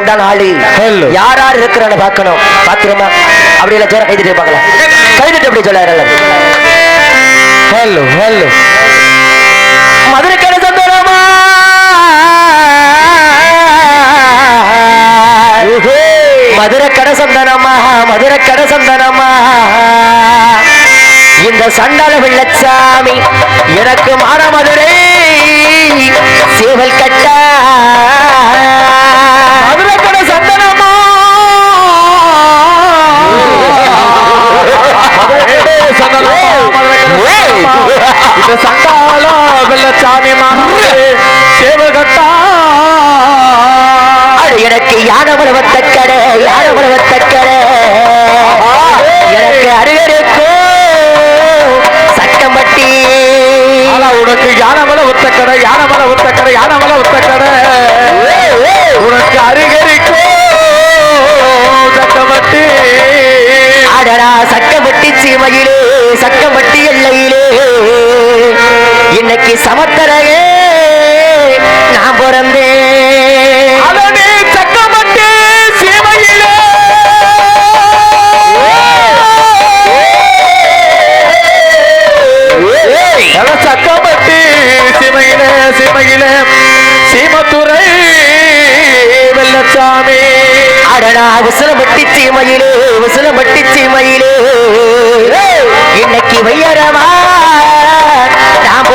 உண்டான ஆளு. யார் யார் இருக்கிறான்னு பார்க்கணும். பாத்துருமா? அப்படி எல்லாம் ஜோர கைதிட்டு பார்க்கலாம் கைதிட்டு அப்படி சொல்லாரு ஹலோ ஹலோ மதுரை கடை சந்தனமா மதுரை கடை சந்தனமா? மதுரை கடை சந்தனமா? இந்த சண்டால வெள்ளச்சாமி எனக்கு மான மதுரை சேவல் கட்டா. இந்த சண்டால வெள்ளச்சாமி மகனே சேவகட்டா எனக்கு யானவளவத்த கடை யானவளவத்த கடை எனக்கு அருகருக்கோ சக்கம்பட்டி ஆனா உனக்கு யானமல ஒத்தக்கடை யானமல ஒத்தக்கடை யானமல ஒத்தக்கடை உனக்கு அருகரிக்கோ சக்கமட்டி அடடா சக்கம்பட்டி சீமையிலே. சக்கம்பட்டி எல்லையிலே இன்னைக்கு சமத்தரகே நான் பிறந்தேன். அதனே சக்கமட்டி சீமையிலே சக்கமட்டி சீமையிலே சீமையிலே சீமத்துறை வெள்ளச்சாமி. அடடா உசுலம்பட்டி சீமையிலே உசுலம்பட்டி சீமையிலே. வையரமா நான்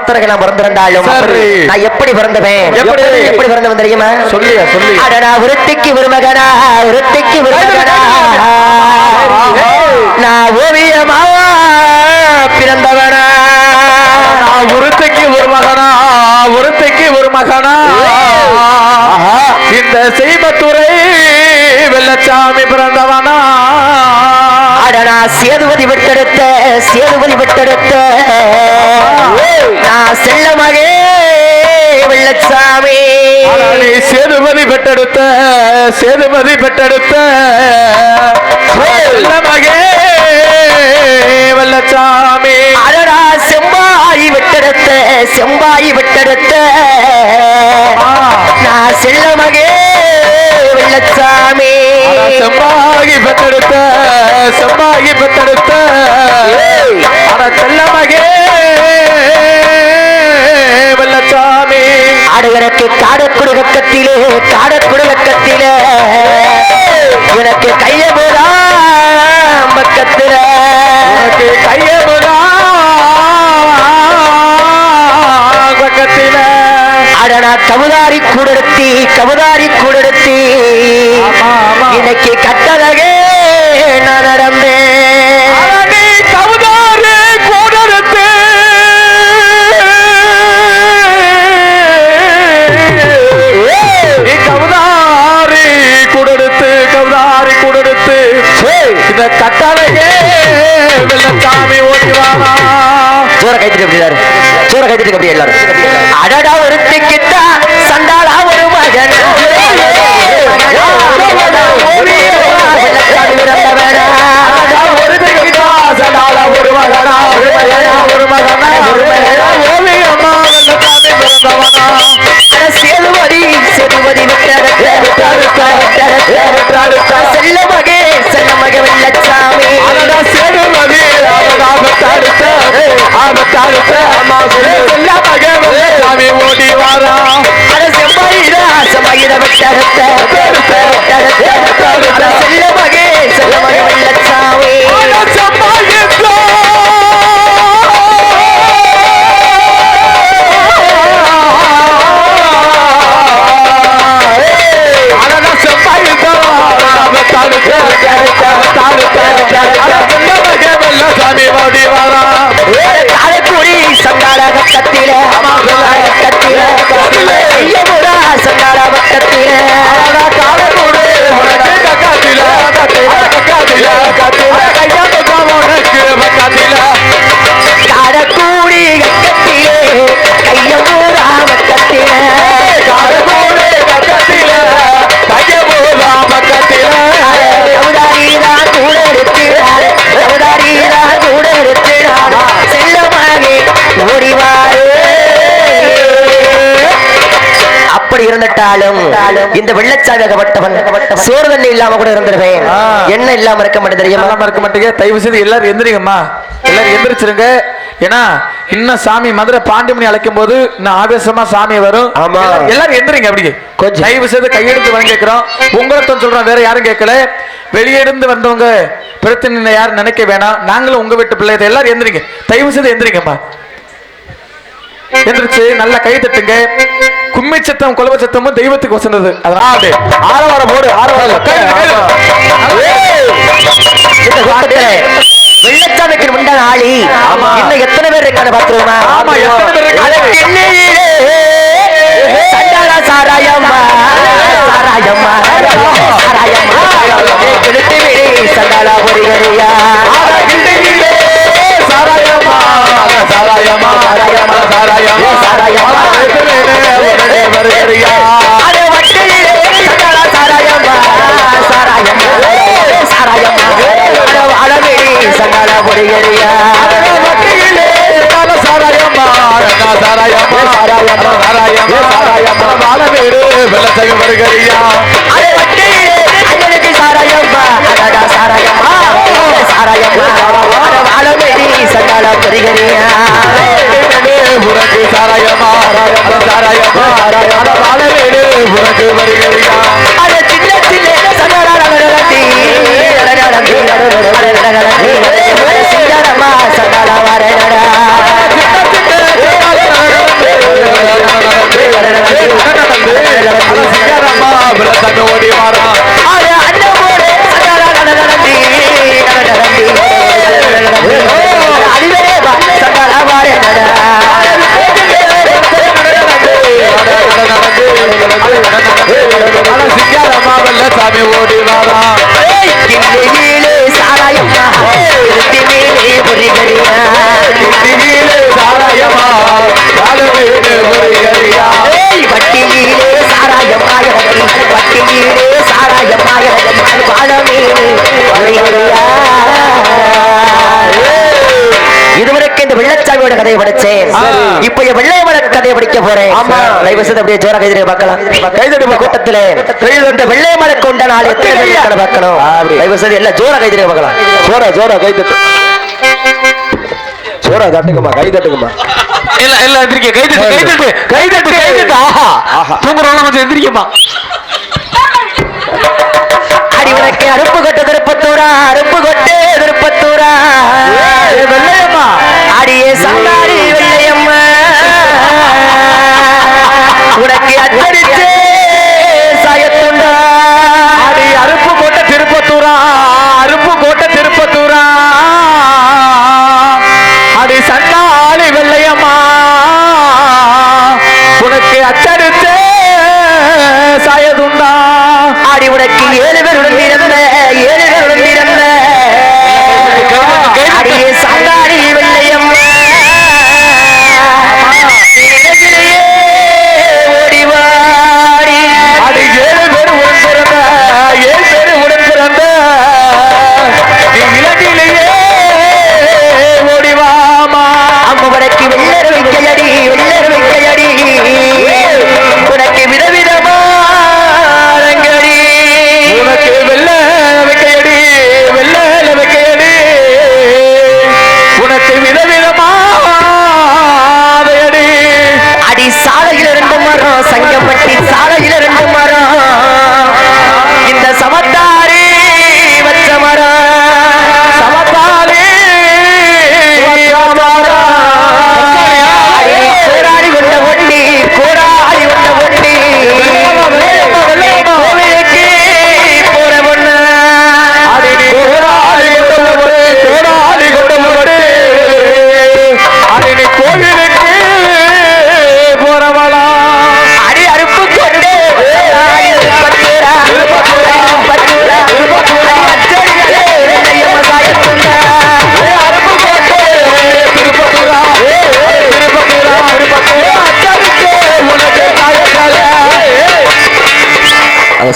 நான் பிறந்திருந்தாலும். நான் எப்படி பிறந்தவன்? எப்படி? எப்படி பிறந்தவன் தெரியுமா? சொல்லியா சொல்லி அடடா உருத்திக்கு விருமகனா உருத்திக்கு விருமகனா நான் ஓவியமா பிறந்தவனா? நான் ஒருத்தைக்கு ஒரு மகனா ஒருத்தைக்கு ஒரு மகனா இந்த செய்மத்துறை வெள்ளச்சாமி பிறந்தவனா? அடடா சேதுபதி விட்டெடுத்த சேதுபதி விட்டெடுத்த. நான் செல்ல மகே வெள்ளச்சாமி. சேதுபதி பெற்றெடுத்த சேதுபதி பெற்றெடுத்த மகே வெள்ளச்சாமி. அடடா செம்பாய் விட்டெடுத்த செம்பாய் விட்டெடுத்த. நான் செல்ல மகே வெள்ளச்சாமி. செம்பாகி பெற்றெடுத்த செம்பாகி பெற்றெடுத்த அட செல்ல மகே வெள்ளச்சாமி. ஆடுகிறக்கு காடக்குடுகத்திலே காடக்குடுகத்திலே எனக்கு கைய போதாம் பக்கத்துல. கையமுதா அடனா கவுதாரி கூடெடுத்தி கவுதாரி ஆமா. இன்னைக்கு கட்டழகே நான் நடந்தேன் கவுதாரு கூடறுத்து நீ கவுதாரி கூடெடுத்து கவுதாரி கூடெடுத்து. இந்த கட்டளையே வெள்ளச்சாமி ஓட்டிவானா ஜோர கைத்திட்டு அப்படியாரு ஜோர கட்டிட்டு அப்படியே எல்லாரும் அடடா ஒரு திக்கிட்டா சண்டாளா ஒரு மகன். செல்ல மகே செல்ல மக வெள்ளச்சாமி ஆபத்தாடுத்த ஆபத்தாடுத்த அம்மா சொல்லு எல்லா மகன் சாமி ஓடி வாரா அட செம்பாயிரா செம்பாயிர விட்டரத்த விட்டரத்த விட்டரத்த அட செல்ல மகே செல்ல மக வெள்ளச்சாமி காலக்குடி கட்டத்தில ஐயமுடா சண்டாள வட்டத்தில காலக்கூடி இருந்துட்டாலும் இந்த வெள்ளச்சாவியாகப்பட்டவன் சோறு தண்ணி இல்லாம கூட இருந்திருவேன். என்ன இல்லாம இருக்க மாட்டேன் தெரியுமா? இருக்க மாட்டீங்க. தயவு செய்து எல்லாரும் எந்திரிங்கம்மா. எல்லாரும் எந்திரிச்சிருங்க. ஏன்னா இன்னும் சாமி மதுரை பாண்டிமணி அழைக்கும் போது இன்னும் ஆவேசமா சாமி வரும். எல்லாரும் எந்திரிங்க அப்படி கொஞ்சம். தயவு செய்து கையெழுத்து வாங்கி கேட்கிறோம். உங்களைத்தான் சொல்றோம் வேற யாரும் கேட்கல. வெளியிருந்து வந்தவங்க பிரச்சனை யாரும் நினைக்க வேணாம். நாங்களும் உங்க வீட்டு பிள்ளை எல்லாரும் எந்திரிங்க. தயவு செய்து எந்திரிங்கம்மா. எந்திரிச்சு நல்லா கை தட்டுங்க. கும்மி சத்தம் குலவ சத்தமும் தெய்வத்துக்கு வசந்தது. அதனால ஆரவாரம் போடு ஆரவாரம் வெள்ளச்சாமிக்கு முண்டான ஆளி இன்னும் எத்தனை பேர் இருக்காங்க பாத்துருவோமா ஆமா, எத்தனை பேர் இருக்காங்க? சாராயம்மா. சாராயம்மா. சாராயம்மா. கெடுத்து விடு சாராயமா, சாராயமா, சாராயமா, சாராயமா, வருகிறியா? அது வட்டிலே வாழவிடி சண்டாளா பொறிகரியா அடடா, வட்டியிலே கால சாராயமா, சாராயமா, சாராயமா, சாராயமா, சாராயமா, வாழவேடு, வெள்ளச்சகை வருகிறியா? அது வட்டிலே அண்ணனுக்கு சாராயம்மா அடடா அட பொறிகரியா வெட்டுவேனே, உனக்கு சாராயமா, சாராயமா, அட வாழவேடு, உனக்கு வருகிறியா? அது சின்ன சின்ன சண்டாளா நடனி நடனி நடனி சிங்கரம்மா சண்டாளா போறேன். தயவு செய்து அப்படியே ஜோர கைதிரை பார்க்கலாம். கைதடி கூட்டத்துல இந்த வெள்ளையமலைக்கு உண்டான ஆள் எத்தனை பேர் பார்க்கணும்? தயவு செய்து எல்லாம் ஜோர கைதிரை பார்க்கலாம். சோடா சோடா கை தட்டு சோடா தட்டுங்கம்மா கை தட்டுங்கம்மா இல்ல இல்ல எந்திரிக்க. கை தட்டு கை தட்டு கை தட்டு கை தட்டு ஆஹா. தூங்குறவங்க கொஞ்சம் எந்திரிக்கமா அடி உனக்கு அருப்பு கொட்டு திருப்பத்தூரா அருப்பு கொட்டு திருப்பத்தூரா. ஏய், வெள்ளையம்மா. அடியே சங்காரி வெள்ளையம்மா. கருப்பு கோட்டை திருப்பத்தூரா. அடி சண்டாளி வெள்ளையம்மா. உனக்கு அச்சடித்த சாயதுண்டா. அடி உனக்கு ஏழு பேருடன் இருந்த ஏழு பேருடன்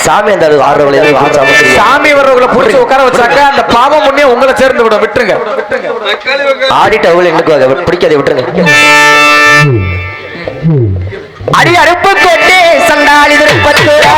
சாமி அந்த சாமி வர்றவங்களை பிடிச்சி உட்கார வச்சாக்க அந்த பாவம் முன்னே உங்களை சேர்ந்து விடும். விட்டுருங்க. ஆடிட்டு அவங்களை எனக்கு பிடிக்காத விட்டுருங்க. Hmm. அடி அறுப்பு கொண்டு சண்டாளி திருப்பத்தூரா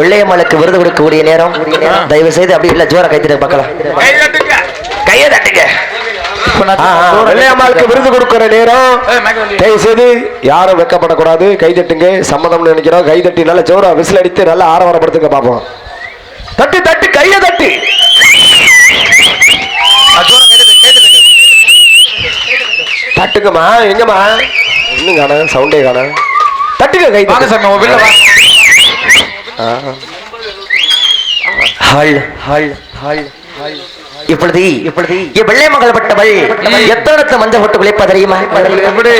வெள்ளையம்மலுக்கு விருது கொடுக்கக்கூடிய நேரம். தயவு செய்து அப்படி இல்ல ஜோர கைத்திட பார்க்கலாம் கையை தட்டுங்க. விருது கொடுக்கிற நேரம். தயவு செய்து யாரும் வெக்கப்படக்கூடாது. கை தட்டுங்க. சம்மதம்னு நினைக்கிறோம். கை தட்டி நல்லா ஜோரா விசில் அடித்து நல்லா ஆரவாரப்படுத்துங்க பார்ப்போம் தட்டு தட்டு கையை தட்டு. தட்டுங்கம்மா எங்கம்மா? இன்னும் காண சவுண்டே காண தட்டுங்க கை வாங்க சார் இப்பொழுது இப்பொழுது வெள்ளை மகள் பட்டவள் எத்தனத்து தெரியுமா? எப்படி?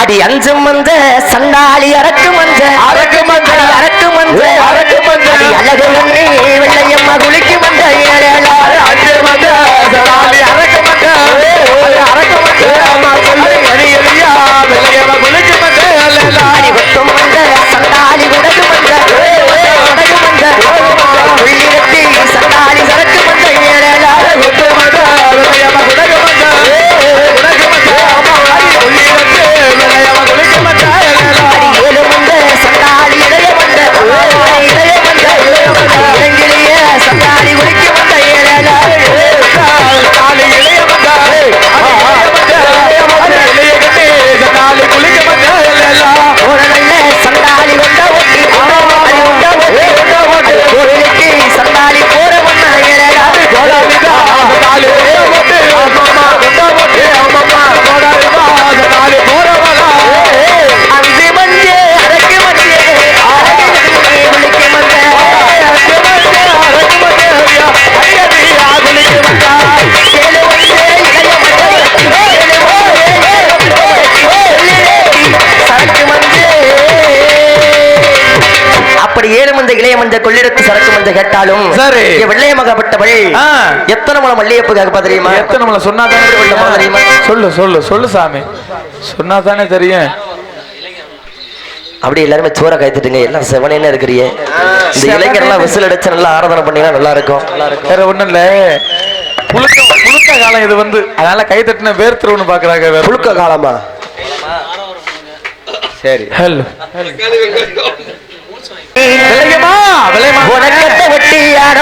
அடி அஞ்சு மஞ்ச சண்டாளி அரக்கு அரக்கு மஞ்ச. அரக்கு மஞ்ச. அரக்கு மஞ்ச. அழகு வெள்ளையம்மா குளிக்கு மஞ்ச ஏழேலா கேட்டாலும் சரி. வெள்ளையமாகப்பட்டவள். எத்தனை முளை மல்லிகைப்பூ கேட்பா தெரியுமா? எத்தனை முளை சொன்னா தானே தெரியுமா? சொல்லு சொல்லு சொல்லு சாமி. சொன்னா தானே தெரியும். அப்படி எல்லாருமே சோற கைத்துட்டுங்க எல்லாம் செவனேன்னு இருக்கிறியே இந்த இளைஞர்லாம் விசில் அடிச்சு நல்லா ஆராதனை பண்ணீங்கன்னா நல்லா இருக்கும் வேற ஒண்ணும் இல்ல. புழுக்க புழுக்க காலம் இது வந்து. அதனால கை தட்டின வேர் திருவனு பாக்குறாங்க புழுக்க காலமா? சரி. ஹலோ. விளையமா விளையமா உனக்கத்தை ஒட்டியாட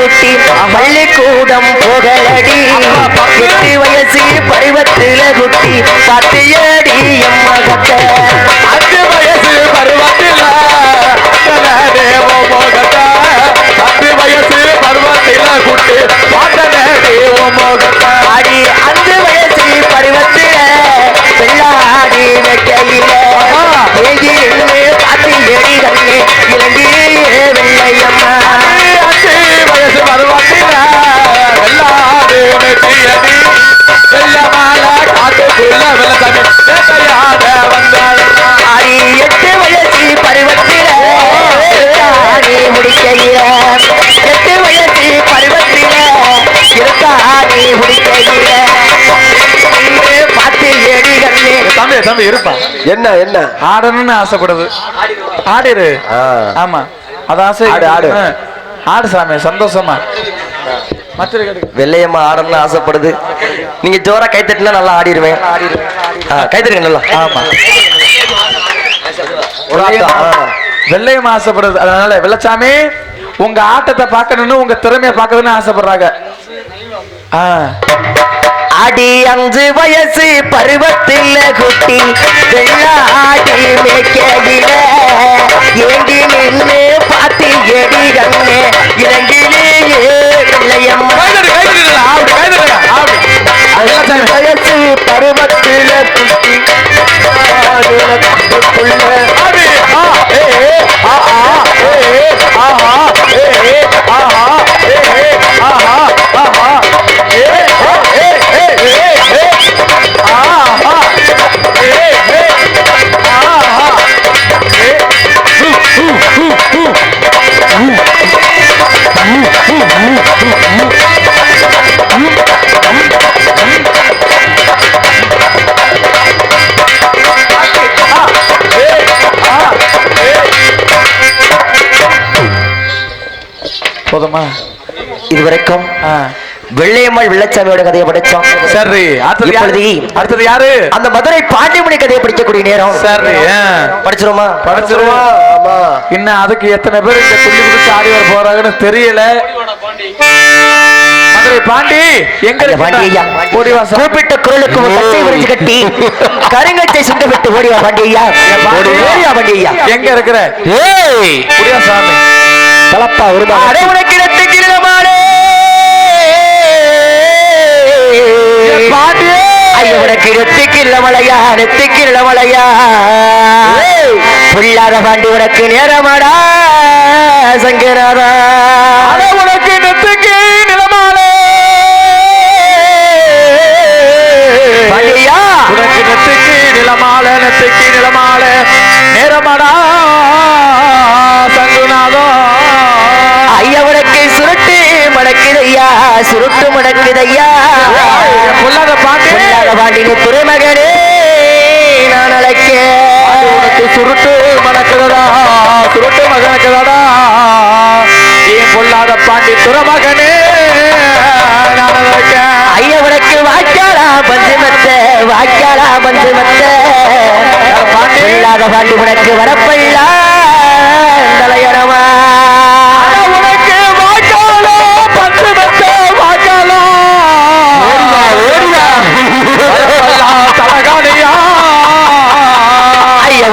குட்டி குட்டி பள்ளிக்கூடம் புகழடி. எட்டு வயசு பருவத்தில குட்டி பத்தியே தம்பி தம்பி இருப்பா. என்ன என்ன? ஆடணும்னு ஆசைப்படுது. ஆடிரு. ஆமா. அது ஆசை. ஆடு, ஆடு. ஆடு சாமி சந்தோஷமா. வெள்ளையம்மா ஆடணும்னு ஆசைப்படுது. நீங்க ஜோரா கை தட்டினா நல்லா ஆடிடுவேன் கை தட்டுங்க நல்லா. ஆமா. ஒரு ஆட்டம், ஆ. வெள்ளையும் ஆசைப்படுது. அதனால வெள்ளச்சாமி உங்க ஆட்டத்தை பார்க்கணும்னு உங்க திறமையை பார்க்கணும்னு ஆசைப்படுறாங்க. ஆ. அடி அஞ்சு வயசு பருவத்தில் குட்டி வெள்ளாடி மேக்கையில ஏங்கி நின்று பாத்தி எடி கண்ணே இறங்கிலேயே. வயசு பருவத்தில் குட்டி ஆஹா, ஏ, ஆஹா, ஏ, ஆஹா, போதுமா இதுவரைக்கும் ஆ. வெள்ளையம்மாள் வெள்ளச்சாமியோட கதையை படிச்சோம். சரி அடுத்தது அடுத்தது யாரு? அந்த மதுரை பாண்டிமணி கதையை படிக்கக்கூடிய நேரம். சரி. படிச்சிருமா? படிச்சிருவோம் ஆமா. இன்னும் அதுக்கு எத்தனை பேர் இந்த துள்ளி குதிச்சு ஆடி வர போறாங்கன்னு தெரியல. மதுரை பாண்டி எங்க பாண்டி ஐயா. கூப்பிட்ட குரலுக்கு ஒரு கட்டை விரிச்சு கட்டி கருங்கச்சை சுண்ட விட்டு ஓடிவா பாண்டி ஐயா பாண்டி. ஓடிவா பாண்டி ஐயா எங்க இருக்கிற? ஏய். புரியா சாமி. தலப்பா ஒரு அடை உனக்கு இடத்து கிரமாடே பாண்டி ஐயா உனக்கு இடத்து கிரமலையா நெத்து கிரமலையா புள்ளாத பாண்டி உனக்கு நேரமாடா சங்கராதா. சுருட்டு மடக்குதையா பொல்லாத பாண்டி புள்ளாத பாண்டினி துறைமகனே நான் அழைக்க உனக்கு சுருட்டு மணக்குதடா சுருட்டு மகனுக்குதடா ஏன் பொல்லாத பாண்டி துறமகனே நான் நினைக்கேன் ஐயா உனக்கு வாய்க்காலா பஞ்சு மத்த வாய்க்காலா பஞ்சு மத்த. பாண்டி. இல்லாத பாண்டி உனக்கு வரப்பல்லா தலையணமா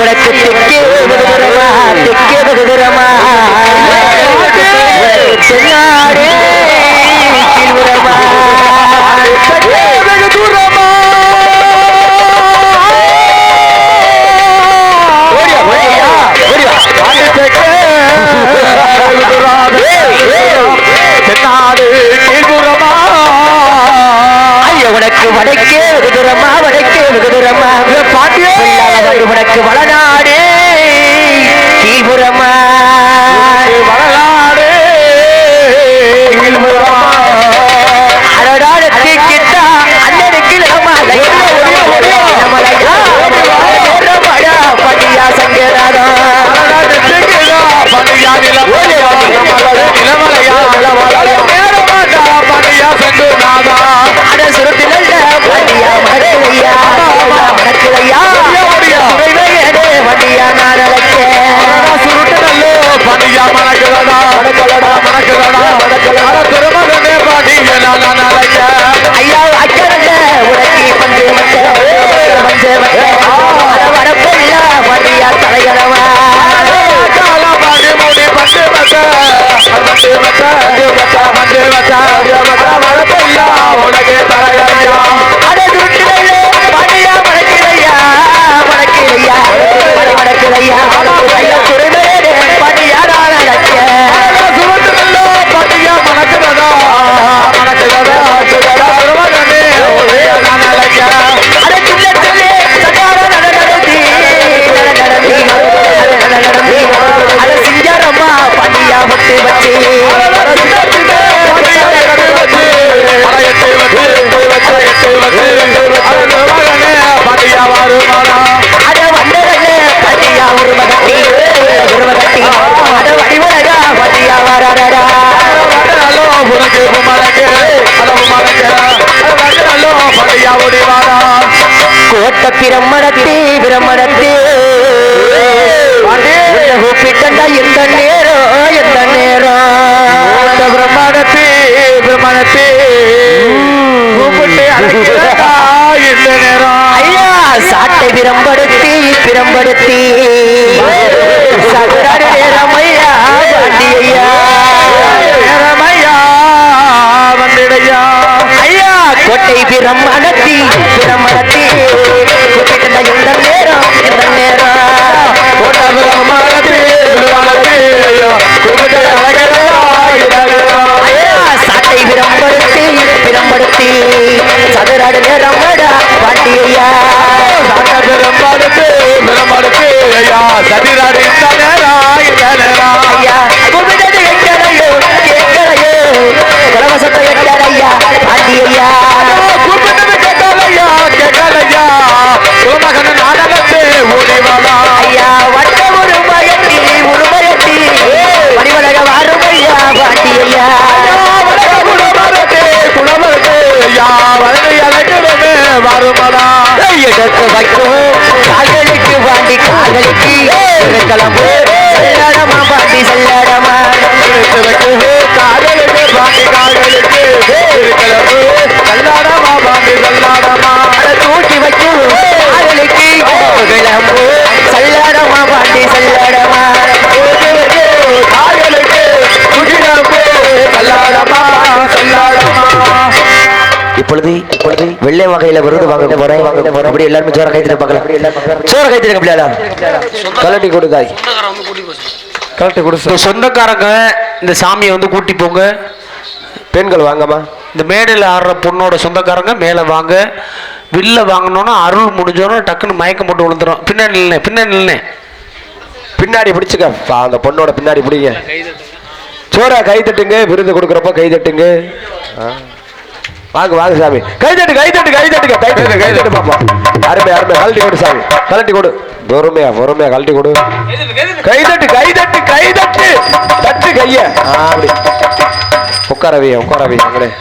உனக்கு திக்கே விடுகிறமா திக்கே விடுகிறமா தென்னாடே கீழ்புறமா தூரமா உனக்கு வடக்கே வெகுதுரமா வடக்கே வெகுதுரமா பாட்டு பாண்டி வளநாடு. தேவதா பிரம்மணத்தே பிரம்மணத்தே கூப்பிட்டா எந்த நேரம் எந்த நேரம் பிரமாணத்தே பிரமாணத்தே கூப்பிட்டு இந்த நேரம் ஐயா சாட்டை பிரம்படுத்தி பிரம்படுத்தி நேரமையா வந்திடையா. ஐயா கோட்டை பிரம்மணத்தி பிரம்மணத்தி சாட்டை பிரம்படுத்தி பிரம்படுத்தி சதுராடு ஐயா பாண்டி ஐயா பிரமாணத்தே பிரமாணத்தே ஐயா. சதிராடி இந்த நேரம். இப்பொழுது இப்பொழுது வெள்ளை வகையில விருது வாங்கிட்டு போறேன் அப்படி எல்லாருமே சோற கைத்திட்டு பார்க்கலாம் சோற கைத்திட்டு பிள்ளையா கலட்டி கொடுத்தாய் கலட்டி கொடு சொந்தக்காரங்க இந்த சாமியை வந்து கூட்டி போங்க. பெண்கள் வாங்கம்மா. இந்த மேடையில் ஆடுற பொண்ணோட சொந்தக்காரங்க மேலே வாங்க. வில்ல வாங்கினோன்னா அருள் முடிஞ்சோன்னா டக்குன்னு மயக்கம் போட்டு விழுந்துரும். பின்னாடி நில்லுனே பின்னாடி நில்லுனே பின்னாடி பிடிச்சுக்க. அந்த பொண்ணோட பின்னாடி பிடிங்க. சோரா கை தட்டுங்க. விருது கொடுக்குறப்ப கை தட்டுங்க. வாங்க வாங்க சாமி. கை தட்டு கை தட்டு கை தட்டுங்க. கை தட்டு கை தட்டு பாப்பா. அருமை அருமை. கழட்டி கொடு சாமி. கழட்டி கொடு. பொறுமையா பொறுமையா கழட்டி கொடு. கை தட்டு கை தட்டு கை தட்டு. தட்டு கைய. அப்படி. உட்காரவியா உட்காரவியா அங்கடே.